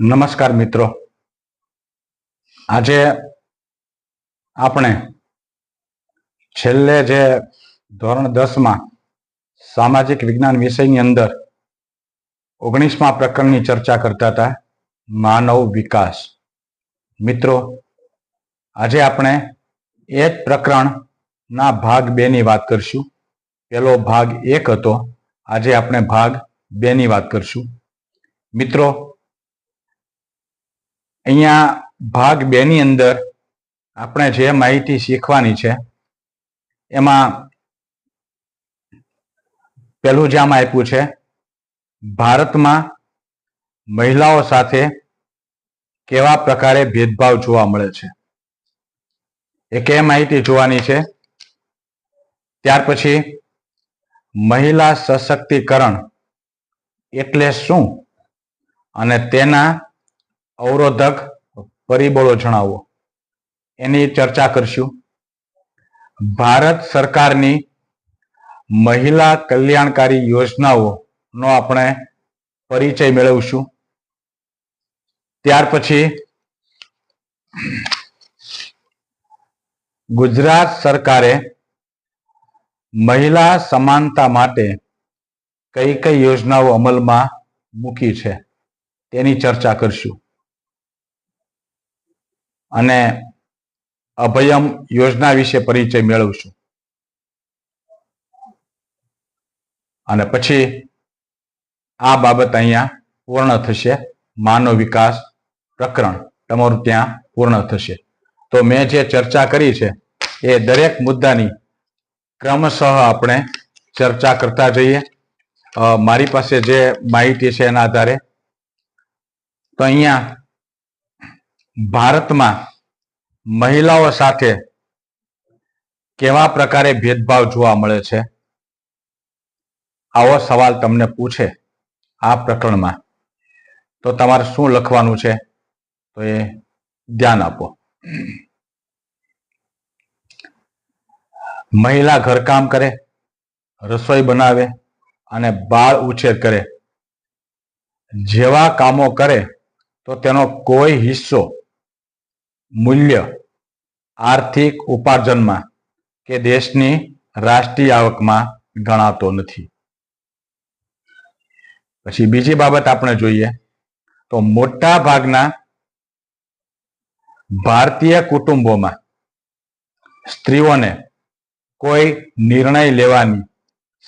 નમસ્કાર મિત્રો. આજે આપણે છેલ્લે જે ધોરણ દસમાં સામાજિક વિજ્ઞાન વિષયની અંદર ઓગણીસમા પ્રકરણની ચર્ચા કરતા હતા, માનવ વિકાસ. મિત્રો, આજે આપણે એ જ પ્રકરણના ભાગ બેની વાત કરશું. પેલો ભાગ એક હતો. આજે આપણે ભાગ બેની વાત કરશું. મિત્રો અહીંયા ભાગ બે ની અંદર આપણે જે માહિતી શીખવાની છે, એમાં પેલું જામ આપ્યું છે, ભારતમાં મહિલાઓ સાથે કેવા પ્રકારે ભેદભાવ જોવા મળે છે? એ કે માહિતી જોવાની છે, ત્યાર પછી મહિલા સશક્તિકરણ એટલે શું? અને તેના અવરોધક પરિબળો જણાવો. એની ચર્ચા કરશું. ભારત સરકારની મહિલા કલ્યાણકારી યોજનાઓનો આપણે પરિચય મેળવશું. ત્યાર પછી ગુજરાત સરકારે મહિલા સમાનતા માટે કઈ કઈ યોજનાઓ અમલમાં મૂકી છે? તેની ચર્ચા કરશું. અને અભયમ યોજના વિશે પરિચય મેળવશું અને પછી આ બાબત અહીંયા પૂર્ણ થશે. માનવ વિકાસ પ્રકરણ તમારું ત્યાં પૂર્ણ થશે. તો મેં જે ચર્ચા કરી છે એ દરેક મુદ્દાની ક્રમશઃ આપણે ચર્ચા કરતા જઈએ. મારી પાસે જે માહિતી છે એના આધારે. તો અહીંયા ભારતમાં મહિલાઓ સાથે કેવા પ્રકારે ભેદભાવ જોવા મળે છે? આવો સવાલ તમને પૂછે આ પ્રકરણમાં. તો તમારે શું લખવાનું છે? તો એ ધ્યાન આપો. મહિલા ઘરકામ કરે, રસોઈ બનાવે અને બાળ ઉછેર કરે. જેવા કામો કરે તો તેનો કોઈ હિસ્સો મૂલ્ય આર્થિક ઉપાર્જનમાં કે દેશની રાષ્ટ્રીય આવકમાં ગણાતો નથી. પછી બીજી બાબત આપણે જોઈએ તો મોટા ભાગના ભારતીય કુટુંબોમાં સ્ત્રીઓને કોઈ નિર્ણય લેવાની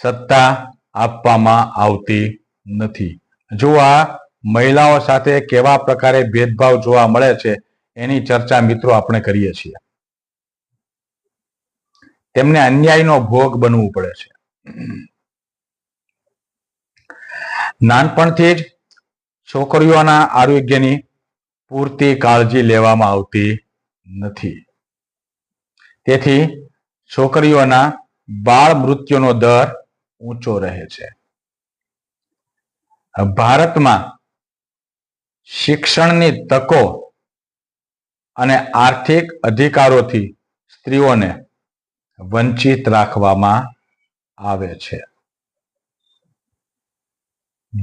સત્તા આપવામાં આવતી નથી. જો આ મહિલાઓ સાથે કેવા પ્રકારે ભેદભાવ જોવા મળે છે એની ચર્ચા મિત્રો આપણે કરીએ છીએ. તેમને અન્યાયનો ભોગ બનવું પડે છે. નાનપણથી જ છોકરીઓના આરોગ્યની પૂરતી કાળજી લેવામાં આવતી નથી. તેથી છોકરીઓના બાળ મૃત્યુનો દર ઊંચો રહે છે. ભારતમાં શિક્ષણની તકો અને આર્થિક અધિકારોથી સ્ત્રીઓને વંચિત રાખવામાં આવે છે.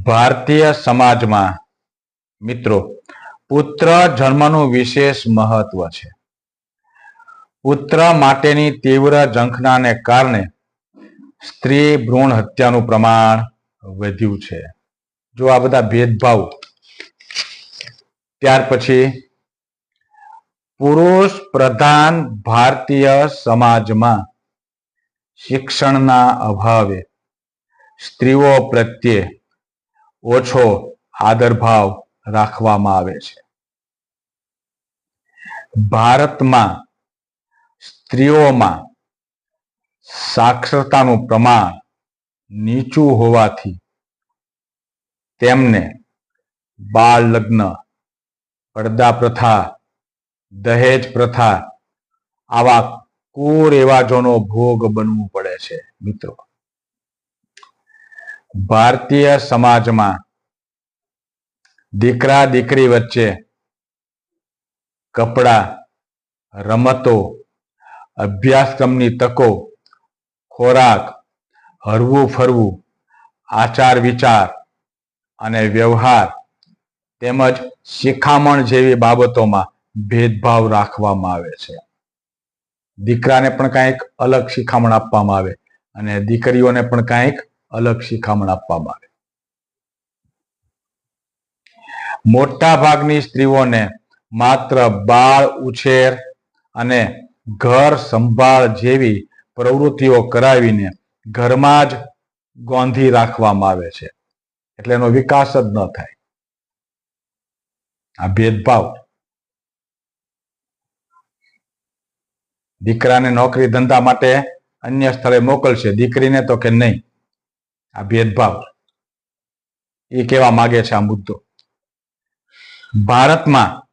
ભારતીય સમાજમાં મિત્રો પુત્ર જન્મનું વિશેષ મહત્વ છે. પુત્ર માટેની તીવ્ર ઝંખનાને કારણે સ્ત્રી ભ્રૂણ હત્યાનું પ્રમાણ વધ્યું છે. જો આ બધા ભેદભાવ, ત્યાર પછી પુરુષ પ્રધાન ભારતીય સમાજમાં શિક્ષણના અભાવે સ્ત્રીઓ પ્રત્યે ઓછો આદરભાવ રાખવામાં આવે છે. ભારતમાં સ્ત્રીઓમાં સાક્ષરતાનું પ્રમાણ નીચું હોવાથી તેમને બાળ લગ્ન પડદા પ્રથા દહેજ પ્રથા આવા કુરિવાજોનો ભોગ બનવું પડે છે, મિત્રો. ભારતીય સમાજમાં દીકરા દીકરી વચ્ચે કપડા, રમતો, અભ્યાસક્રમની તકો, ખોરાક, હરવું ફરવું, આચાર વિચાર અને વ્યવહાર તેમજ શિખામણ જેવી બાબતોમાં ભેદભાવ રાખવામાં આવે છે. દીકરાને પણ કાંઈક અલગ શિખામણ આપવામાં આવે અને દીકરીઓને પણ કાંઈક અલગ શિખામણ આપવામાં આવે. મોટા ભાગની સ્ત્રીઓને માત્ર બાળ ઉછેર અને ઘર સંભાળ જેવી પ્રવૃત્તિઓ કરાવીને ઘરમાં જ ગોંધી રાખવામાં આવે છે. એટલે એનો વિકાસ જ ન થાય. આ ભેદભાવ દીકરાને નોકરી ધંધા માટે અન્ય સ્થળે મોકલશે. દીકરીને તો કે નહીં. આ ભેદભાવ. એ કેવા માંગે છે આ મુદ્દો. ભારતમાં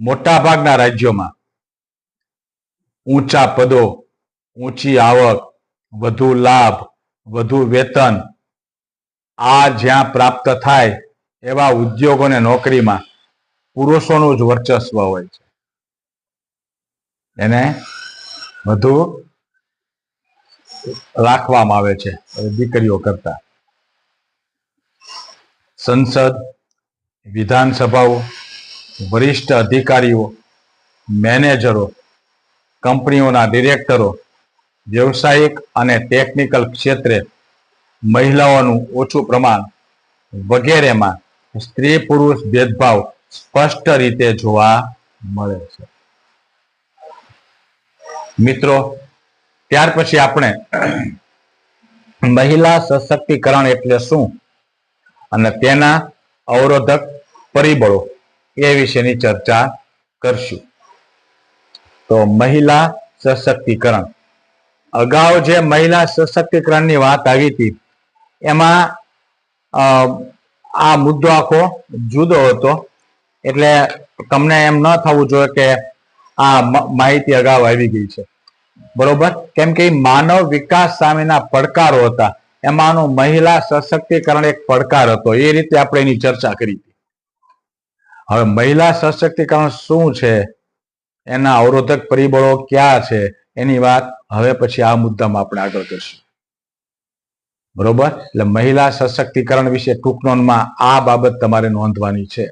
મોટા ભાગના રાજ્યોમાં ઊંચા પદો, ઊંચી આવક, વધુ લાભ, વધુ વેતન આ જ્યાં પ્રાપ્ત થાય એવા ઉદ્યોગો અને નોકરીમાં પુરુષોનું જ વર્ચસ્વ હોય છે. એને વધુ રાખવામાં આવે છે. દીકરીઓ કરતા. સંસદ, વિધાનસભાઓ, વરિષ્ઠ અધિકારીઓ, મેનેજરો, કંપનીઓના ડિરેક્ટરો, વ્યવસાયિક અને ટેકનિકલ ક્ષેત્રે મહિલાઓનું ઓછું પ્રમાણ વગેરેમાં સ્ત્રી પુરુષ ભેદભાવ સ્પષ્ટ રીતે જોવા મળે છે. મિત્રો, ત્યાર પછી આપણે મહિલા સશક્તિકરણ એટલે શું? અને તેના અવરોધક પરિબળો એ વિશેની ચર્ચા કરશું. તો મહિલા સશક્તિકરણ. અગાઉ જે મહિલા સશક્તિકરણની વાત આવી હતી, એમાં આ મુદ્દો આખો જુદો હતો. એટલે તમને એમ ન થવું જોઈએ કે આ માહિતી અગાઉ આવી ગઈ છે. બરોબર? કેમ કે માનવ વિકાસ સામેના પડકારો હતા. એમાંનો મહિલા સશક્તિકરણ એક પડકાર હતો. એ રીતે આપણે એની ચર્ચા કરી હવે મહિલા સશક્તિકરણ શું છે? એના અવરોધક પરિબળો ક્યાં છે? એની વાત હવે પછી આ મુદ્દામાં આપણે આગળ કરશું. બરોબર? એટલે મહિલા સશક્તિકરણ વિશે ટૂંક નોંધમાં આ બાબત તમારે નોંધવાની છે.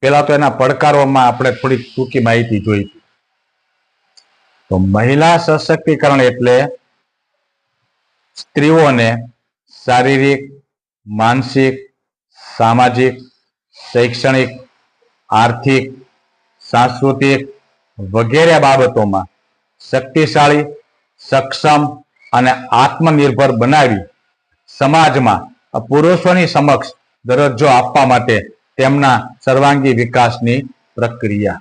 પેલા તો એના પડકારોમાં આપણે થોડીક ટૂંકી માહિતી જોઈ. તો મહિલા સશક્તિકરણ એટલે સ્ત્રીઓને શારીરિક, માનસિક, સામાજિક, શૈક્ષણિક, આર્થિક, સાંસ્કૃતિક વગેરે બાબતોમાં શક્તિશાળી, સક્ષમ અને આત્મનિર્ભર બનાવી સમાજમાં પુરુષોની સમક્ષ દરજ્જો આપવા માટે તેમના સર્વાંગી વિકાસની પ્રક્રિયા.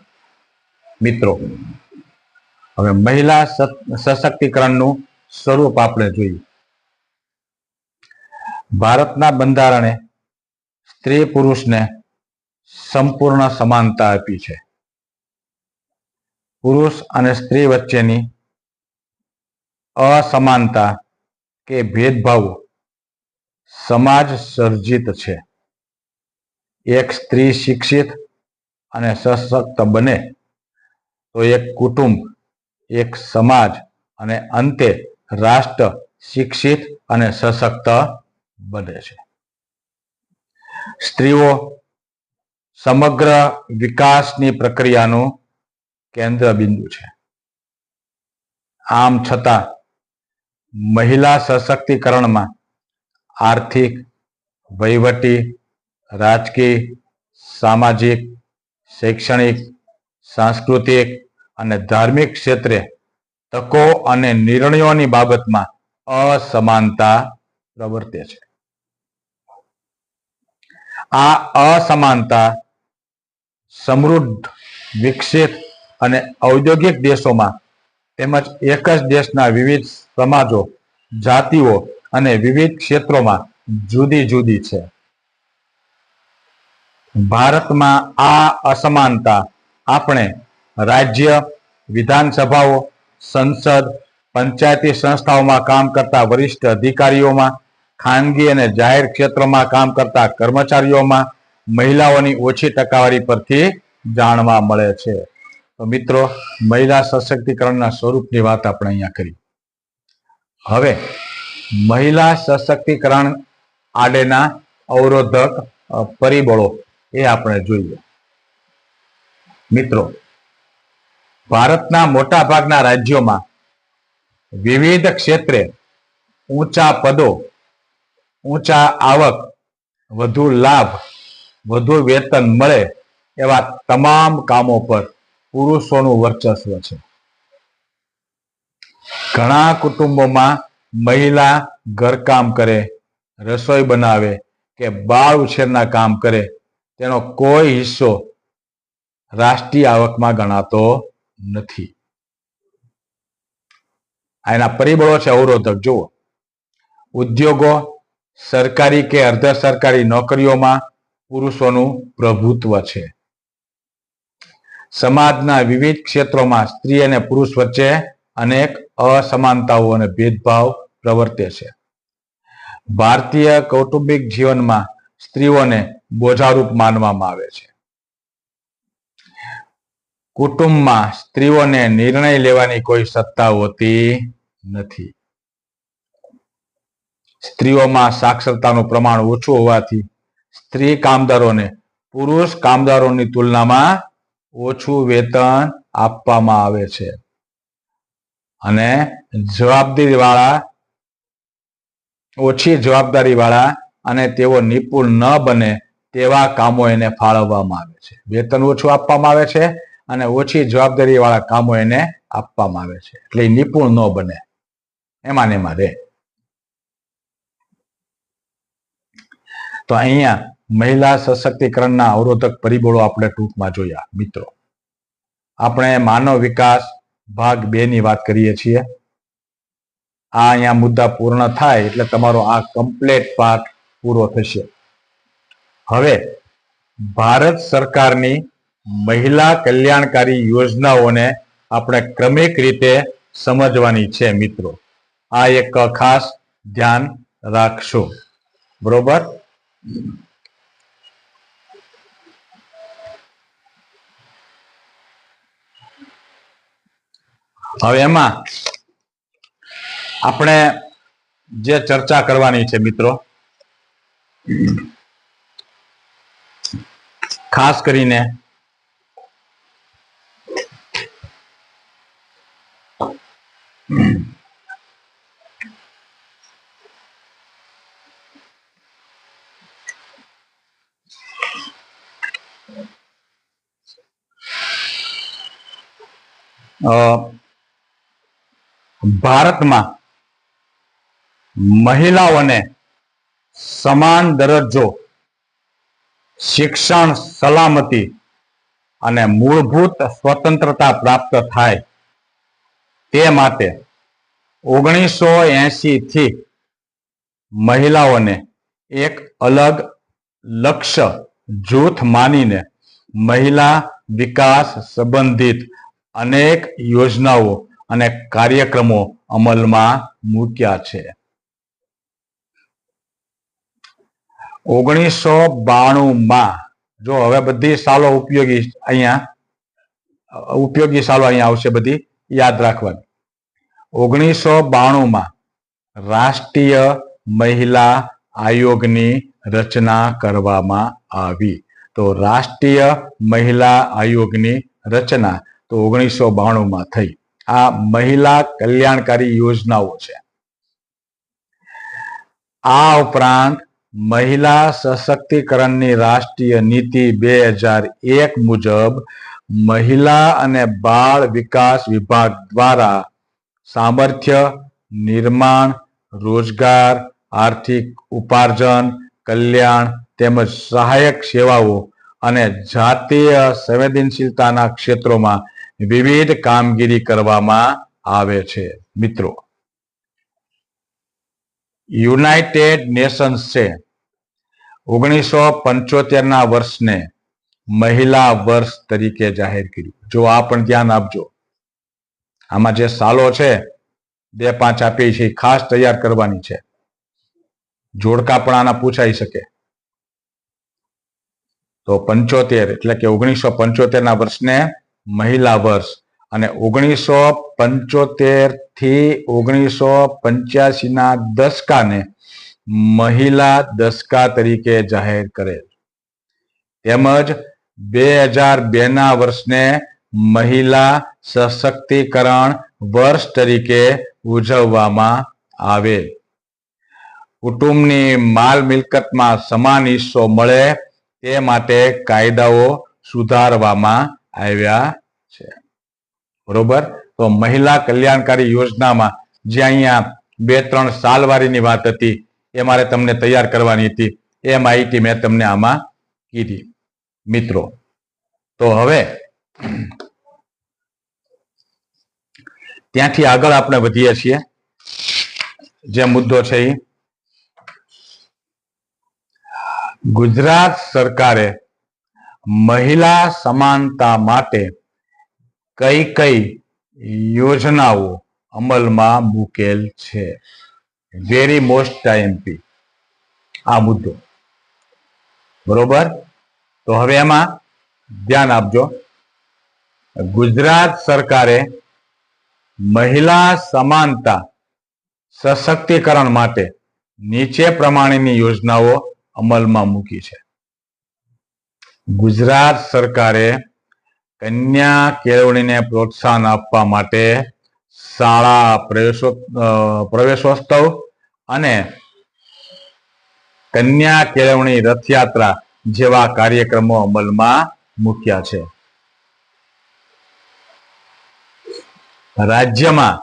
મિત્રો હવે મહિલા સશક્તિકરણનું સ્વરૂપ આપણે જોઈએ. ભારતના બંધારણે સ્ત્રી પુરુષને સંપૂર્ણ સમાનતા આપી છે. પુરુષ અને સ્ત્રી વચ્ચેની અસમાનતા કે ભેદભાવો સમાજ સર્જિત છે. એક સ્ત્રી શિક્ષિત અને સશક્ત બને તો એક કુટુંબ એક સમાજ અને અંતે રાષ્ટ્ર શિક્ષિત અને સશક્ત બને છે. સ્ત્રીઓ સમગ્ર વિકાસની પ્રક્રિયાનું કેન્દ્ર બિંદુ છે. આમ છતાં, મહિલા સશક્તિકરણમાં આર્થિક, વહીવટી, રાજકીય, સામાજિક, શૈક્ષણિક, સાંસ્કૃતિક અને ધાર્મિક ક્ષેત્રે તકો અને નિર્ણયોની બાબતમાં અસમાનતા પ્રવર્તે છે. આ અસમાનતા સમૃદ્ધ, વિકસિત અને ઔદ્યોગિક દેશોમાં તેમજ એક જ દેશના વિવિધ સમાજો, જાતિઓ અને વિવિધ ક્ષેત્રોમાં જુદી જુદી છે. ભારતમાં આ અસમાનતા આપણે રાજ્ય, વિધાનસભાઓ, સંસદ, પંચાયતી સંસ્થાઓમાં કામ કરતા વરિષ્ઠ અધિકારીઓમાં, ખાનગી અને જાહેર ક્ષેત્રમાં કામ કરતા કર્મચારીઓમાં મહિલાઓની ઓછી ટકાવારી પરથી જાણવા મળે છે. તો મિત્રો, મહિલા સશક્તિકરણના સ્વરૂપની વાત આપણે અહીંયા કરી. હવે, મહિલા સશક્તિકરણ આડેના અવરોધક પરિબળો એ આપણે જોઈએ. મિત્રો ભારતના મોટા ભાગના રાજ્યોમાં વિવિધ ક્ષેત્રે ઊંચા પદો, ઊંચા આવક, વધુ લાભ, વધુ વેતન મળે એવા તમામ કામો પર પુરુષોનું વર્ચસ્વ છે. ઘણા કુટુંબોમાં મહિલા ઘરકામ કરે, રસોઈ બનાવે કે બાળ ઉછેરના કામ કરે, તેનો કોઈ હિસ્સો રાષ્ટ્રીય આવકમાં ગણાતો નથી. આ એના પરિબળો છે અવરોધક. જુઓ. ઉદ્યોગો, સરકારી કે અર્ધ સરકારી નોકરીઓમાં પુરુષોનું પ્રભુત્વ છે. સમાજના વિવિધ ક્ષેત્રોમાં સ્ત્રી અને પુરુષ વચ્ચે અનેક અસમાનતાઓ અને ભેદભાવ પ્રવર્તે છે. ભારતીય કૌટુંબિક જીવનમાં સ્ત્રીઓને બોજારૂપ માનવામાં આવે છે. કુટુંબમાં સ્ત્રીઓને નિર્ણય લેવાની કોઈ સત્તા હોતી નથી. સ્ત્રીઓમાં સાક્ષરતાનું પ્રમાણ ઓછું હોવાથી સ્ત્રી કામદારોને પુરુષ કામદારોની તુલનામાં ઓછું વેતન આપવામાં આવે છે. અને જવાબદારી વાળા ઓછી જવાબદારી વાળા અને તેઓ નિપુણ ન બને તેવા કામો એને ફાળવવામાં આવે છે. વેતન ઓછું આપવામાં આવે છે અને ઓછી જવાબદારી વાળા કામો એને આપવામાં આવે છે. એટલે નિપુણ ન બને. એમાં ને એમાં રહે તો અહીંયા મહિલા સશક્તિકરણના અવરોધક પરિબળો આપણે ટૂંકમાં જોયા, મિત્રો. આપણે માનવ વિકાસ ભાગ બે ની વાત કરીએ છીએ. આ અહીંયા મુદ્દા પૂર્ણ થાય એટલે તમારો આ કમ્પ્લેટ પાઠ પૂરો થશે. હવે, ભારત સરકારની મહિલા કલ્યાણકારી યોજનાઓને આપણે ક્રમિક રીતે સમજવાની છે મિત્રો. આ એક ખાસ ધ્યાન રાખશો. બરોબર? હવે એમાં આપણે જે ચર્ચા કરવાની છે મિત્રો, ખાસ કરીને ભારતમાં મહિલાઓને સમાન દરજ્જો, શિક્ષણ સલામતી અને મૂળભૂત સ્વતંત્રતા પ્રાપ્ત થાય તે માટે ઓગણીસો થી મહિલાઓને એક અલગ લક્ષ્ય જૂથ માનીને મહિલા વિકાસ સંબંધિત અનેક યોજનાઓ અને કાર્યક્રમો અમલમાં મૂક્યા છે. ઓગણીસો બાણું માં જો હવે બધી સાલો ઉપયોગી અહીંયા, ઉપયોગી સાલો અહીંયા આવશે બધી, યાદ રાખવાની. ઓગણીસો બાણું માં રાષ્ટ્રીય મહિલા આયોગની રચના કરવામાં આવી. તો રાષ્ટ્રીય મહિલા આયોગની રચના તો ઓગણીસો બાણુંમાં થઈ. આ મહિલા કલ્યાણકારી યોજનાઓ છે. આ ઉપરાંત મહિલા સશક્તિકરણની રાષ્ટ્રીય નીતિ બે હજાર એક મુજબ મહિલા અને બાળ વિકાસ વિભાગ દ્વારા સામર્થ્ય, નિર્માણ, રોજગાર, આર્થિક ઉપાર્જન, કલ્યાણ તેમજ સહાયક સેવાઓ અને જાતીય સંવેદનશીલતાના ક્ષેત્રોમાં વિવિધ કામગીરી કરવામાં આવે છે, મિત્રો. યુનાઇટેડ નેશન્સે ઓગણીસો પંચોતેર ના વર્ષને મહિલા વર્ષ તરીકે જાહેર કર્યું. જો આ પણ ધ્યાન આપજો. આમાં જે સાલો છે, બે પાંચ આપી છે ખાસ તૈયાર કરવાની છે. જોડકા પણ આના પૂછાઈ શકે. તો પંચોતેર, એટલે કે ઓગણીસો પંચોતેરના વર્ષને મહિલા વર્ષ. અને ઓગણીસો પંચોતેરથી ઓગણીસો પંચ્યાસી ના દસકાને મહિલા દસકા તરીકે જાહેર કરેલ. તેમજ બે હજાર બે ના વર્ષને મહિલા સશક્તિકરણ વર્ષ તરીકે ઉજવવામાં આવેલ. કુટુંબની માલ મિલકતમાં સમાન હિસ્સો મળે તે માટે કાયદાઓ સુધારવામાં આવ્યા છે. બરોબર? તો મહિલા કલ્યાણકારી યોજનામાં જે અહીંયા બે ત્રણ સાલવારીની વાત હતી, એ મારે તમને તૈયાર કરવાની હતી. એ માહિતી મેં તમને આમાં કીધી. મિત્રો, તો હવે ત્યાંથી આગળ આપણે વધીએ છીએ. જે મુદ્દો છે એ ગુજરાત સરકારે મહિલા સમાનતા માટે કઈ કઈ યોજનાઓ અમલમાં મૂકેલ છે? વેરી મોસ્ટ આઈએમપી આ મુદ્દો. બરોબર? તો હવે એમાં ધ્યાન આપજો. ગુજરાત સરકારે મહિલા સમાનતા સશક્તિકરણ માટે નીચે પ્રમાણેની યોજનાઓ અમલમાં મૂકી છે. ગુજરાત સરકારે કન્યા કેળવણીને પ્રોત્સાહન આપવા માટે શાળા પ્રવેશો પ્રવેશોત્સવ અને કન્યા કેળવણી રથયાત્રા જેવા કાર્યક્રમો અમલમાં મૂક્યા છે. રાજ્યમાં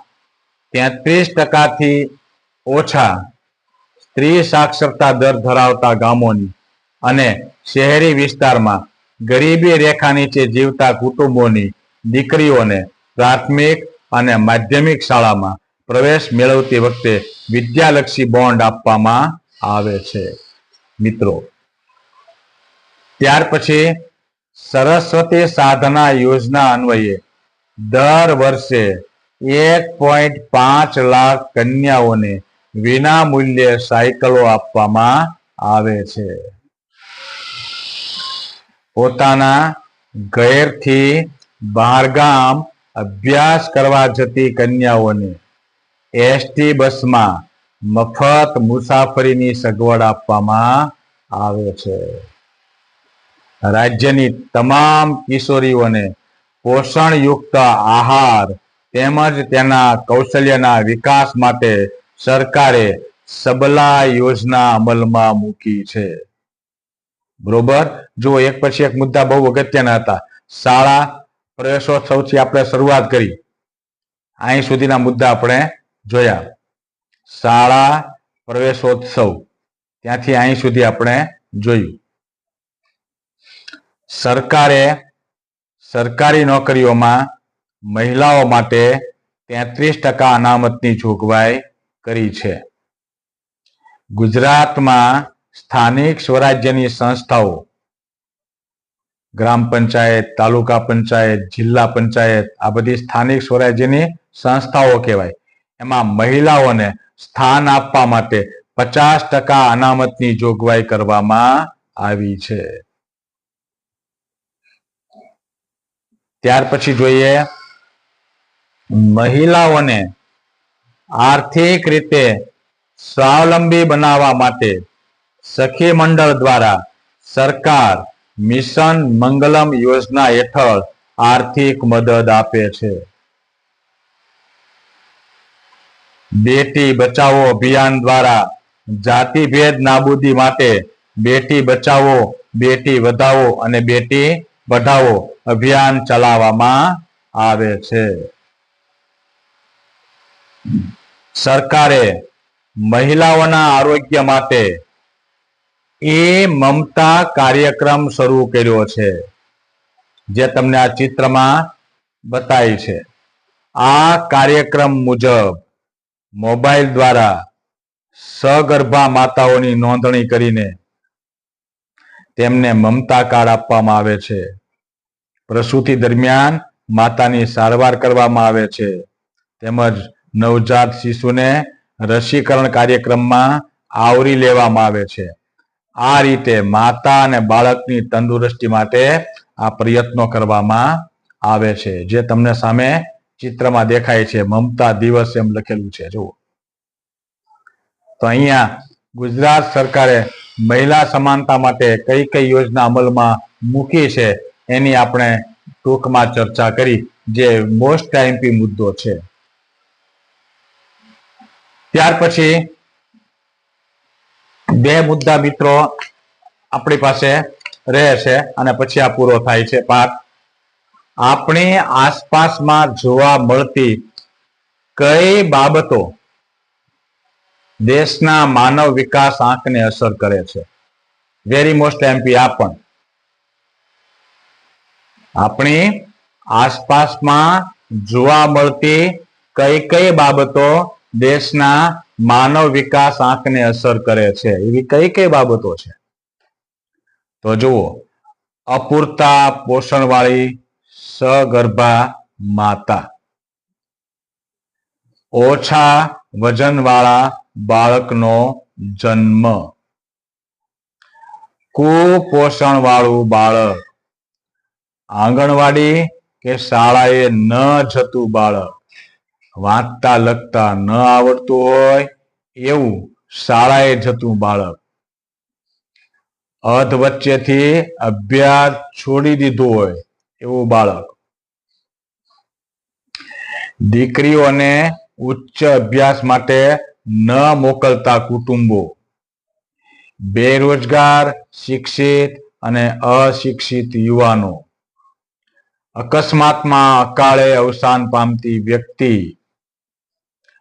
તેત્રીસ ટકાથી ઓછા સ્ત્રી સાક્ષરતા દર ધરાવતા ગામોની અને શહેરી વિસ્તારમાં ગરીબી રેખા નીચે જીવતા કુટુંબોની દીકરીઓને પ્રાથમિક અને માધ્યમિક શાળામાં પ્રવેશ મેળવતી વખતે વિદ્યાલક્ષી બોન્ડ આપવામાં આવે છે. મિત્રો, ત્યાર પછી સરસ્વતી સાધના યોજના અન્વયે દર વર્ષે એક પોઈન્ટ પાંચ લાખ કન્યાઓને વિના મૂલ્યે સાયકલો આપવામાં આવે છે. પોતાના ઘેરથી બહારગામ અભ્યાસ કરવા જતી કન્યાઓને એસટી બસમાં મફત મુસાફરીની સગવડ આપવામાં આવે છે. રાજ્યની તમામ કિશોરીઓને પોષણયુક્ત આહાર તેમજ તેના કૌશલ્યના વિકાસ માટે સરકારે સબલા યોજના અમલમાં મૂકી છે. બરોબર? જો એક પછી એક મુદ્દા બહુ અગત્યના હતા. શાળા પ્રવેશોત્સવથી આપણે શરૂઆત કરી. અહીં સુધીના મુદ્દા આપણે જોયા. શાળા પ્રવેશોત્સવ. ત્યાંથી અહીં સુધી આપણે જોયું. સરકારે સરકારી નોકરીઓમાં મહિલાઓ માટે તેત્રીસ ટકા અનામતની જોગવાઈ કરી છે. ગુજરાતમાં સ્થાનિક સ્વરાજ્યની સંસ્થાઓ. ગ્રામ પંચાયત, તાલુકા પંચાયત, જિલ્લા પંચાયત, આ બધી સ્થાનિક સ્વરાજ્યની સંસ્થાઓ કહેવાય. એમાં મહિલાઓને સ્થાન આપવા માટે પચાસ ટકા અનામતની જોગવાઈ કરવામાં આવી છે. ત્યાર પછી જોઈએ, મહિલાઓને આર્થિક રીતે સ્વાવલંબી બનાવવા માટે સખી મંડળ દ્વારા સરકાર મિશન મંગલમ યોજના હેઠળ આર્થિક મદદ આપે છે. બેટી બચાવો અભિયાન દ્વારા જાતિભેદ નાબૂદી માટે બેટી બચાવો, બેટી વધાવો અને બેટી વધાવો અભિયાન ચલાવવામાં આવે છે. સરકારે મહિલાઓના આરોગ્ય માટે એ મમતા કાર્યક્રમ શરૂ કર્યો છે, જે તમને આ ચિત્રમાં બતાવી છે. આ કાર્યક્રમ મુજબ મોબાઈલ દ્વારા સગર્ભા માતાઓની નોંધણી કરીને તેમને મમતા કાર્ડ આપવામાં આવે છે. પ્રસૂતિ દરમિયાન માતાની સારવાર કરવામાં આવે છે. તેમજ નવજાત શિશુને રસીકરણ કાર્યક્રમમાં આવરી લેવામાં આવે છે. આ રીતે માતા અને બાળકની તંદુરસ્તી માટે આ પ્રયત્નો કરવામાં આવે છે. જે તમને સામે ચિત્રમાં દેખાય છે. મમતા દિવસ એમ લખેલું છે. જુઓ. તો અહીંયા ગુજરાત સરકારે મહિલા સમાનતા માટે કઈ કઈ યોજના અમલમાં મૂકી છે એની આપણે ટૂંકમાં ચર્ચા કરી, જે મોસ્ટ ટાઈમપી મુદ્દો છે. ત્યાર પછી બે મુદ્દા મિત્રો આપણી પાસે રહે છે અને પછી આ પૂરો થાય છે પાઠ. આપણી આસપાસમાં જોવા મળતી કઈ બાબતો દેશના માનવ વિકાસ આંકને અસર કરે છે? વેરી મોસ્ટ એમપી આ પણ. આપણી આસપાસમાં જોવા મળતી કઈ કઈ બાબતો દેશના માનવ વિકાસ આંખને અસર કરે છે. એવી કઈ કઈ બાબતો છે? તો જુઓ, અપૂરતા પોષણવાળી સગર્ભા માતા. ઓછા વજનવાળા બાળકનો જન્મ. કુપોષણ વાળું બાળક. આંગણવાડી કે શાળાએ ન જતું બાળક. વાંચતા, લખતા ન આવડતું હોય એવું શાળાએ જતું બાળક. અધ વચ્ચેથી અભ્યાસ છોડી દીધો હોય એવું બાળક. દીકરીઓને ઉચ્ચ અભ્યાસ માટે ન મોકલતા કુટુંબો. બેરોજગાર, શિક્ષિત અને અશિક્ષિત યુવાનો. અકસ્માતમાં અકાળે અવસાન પામતી વ્યક્તિ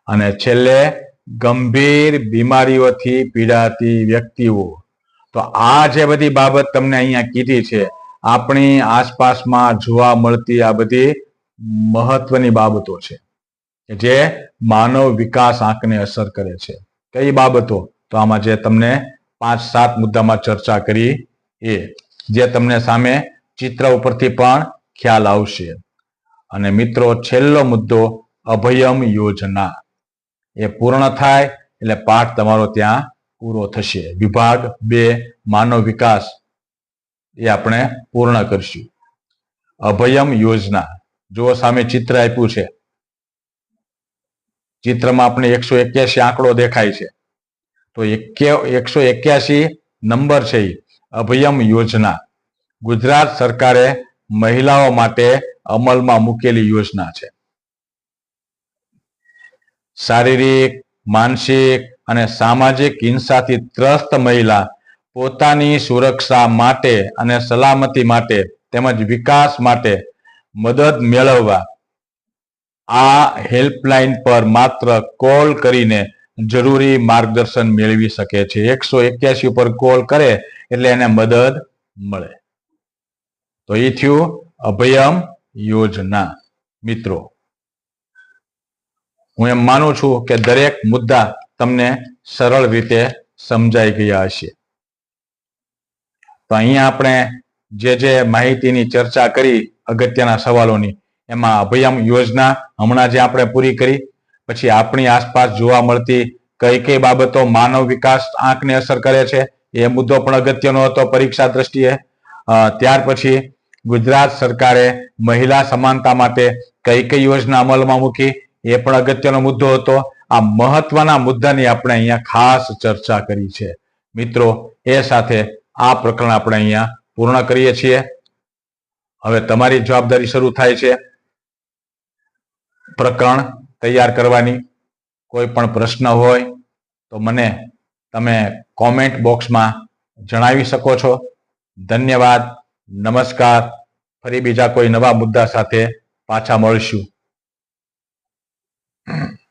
અને છેલ્લે ગંભીર બીમારીઓથી પીડાતી વ્યક્તિઓ. તો આ જે બધી બાબત તમને અહીંયા કીધી છે, આપણી આસપાસમાં જોવા મળતી આ બધી મહત્વની બાબતો છે જે માનવ વિકાસ આંકને અસર કરે છે. કઈ બાબતો? તો આમાં જે તમને પાંચ સાત મુદ્દામાં ચર્ચા કરી એ, જે તમને સામે ચિત્ર ઉપરથી પણ ખ્યાલ આવશે. અને મિત્રો, છેલ્લો મુદ્દો અભયમ યોજના. એ પૂર્ણ થાય એટલે પાઠ તમારો ત્યાં પૂરો થશે. વિભાગ બે, માનવ વિકાસ એ આપણે પૂર્ણ કરશું. અભયમ યોજના. જો સામે ચિત્ર આપ્યું છે. ચિત્રમાં આપણે એકસો એક્યાસી આંકડો દેખાય છે. તો એકસો એક્યાસી નંબર છે અભયમ યોજના. ગુજરાત સરકારે મહિલાઓ માટે અમલમાં મૂકેલી યોજના છે. શારીરિક, માનસિક અને સામાજિક હિંસાથી ત્રસ્ત મહિલા પોતાની સુરક્ષા માટે અને સલામતી માટે તેમજ વિકાસ માટે મદદ મેળવવા. આ હેલ્પલાઇન પર માત્ર કોલ કરીને જરૂરી માર્ગદર્શન મેળવી શકે છે. એકસો એક્યાસી ઉપર કોલ કરે એટલે એને મદદ મળે. તો એ થયું અભયમ યોજના. મિત્રો હું એમ માનું છું કે દરેક મુદ્દા તમને સરળ રીતે સમજાઈ ગયા હશે. તો અહીંયા આપણે જે જે માહિતીની ચર્ચા કરી અગત્યના સવાલોની, એમાં અભયમ યોજના હમણાં જે આપણે પૂરી કરી, પછી આપણી આસપાસ જોવા મળતી કઈ કઈ બાબતો માનવ વિકાસ આંખને અસર કરે છે, એ મુદ્દો પણ અગત્યનો હતો પરીક્ષા દ્રષ્ટિએ. ત્યાર પછી ગુજરાત સરકારે મહિલા સમાનતા માટે કઈ કઈ યોજના અમલમાં મૂકી એ પણ અગત્યનો મુદ્દો હતો. આ મહત્વના મુદ્દાની આપણે અહીંયા ખાસ ચર્ચા કરી છે. મિત્રો, એ સાથે આ પ્રકરણ આપણે અહીંયા પૂર્ણ કરીએ છીએ. હવે તમારી જવાબદારી શરૂ થાય છે. પ્રકરણ તૈયાર કરવાની. કોઈ પણ પ્રશ્ન હોય તો મને તમે કોમેન્ટ બોક્સમાં જણાવી શકો છો. ધન્યવાદ. નમસ્કાર. ફરી બીજા કોઈ નવા મુદ્દા સાથે પાછા મળશું. mm.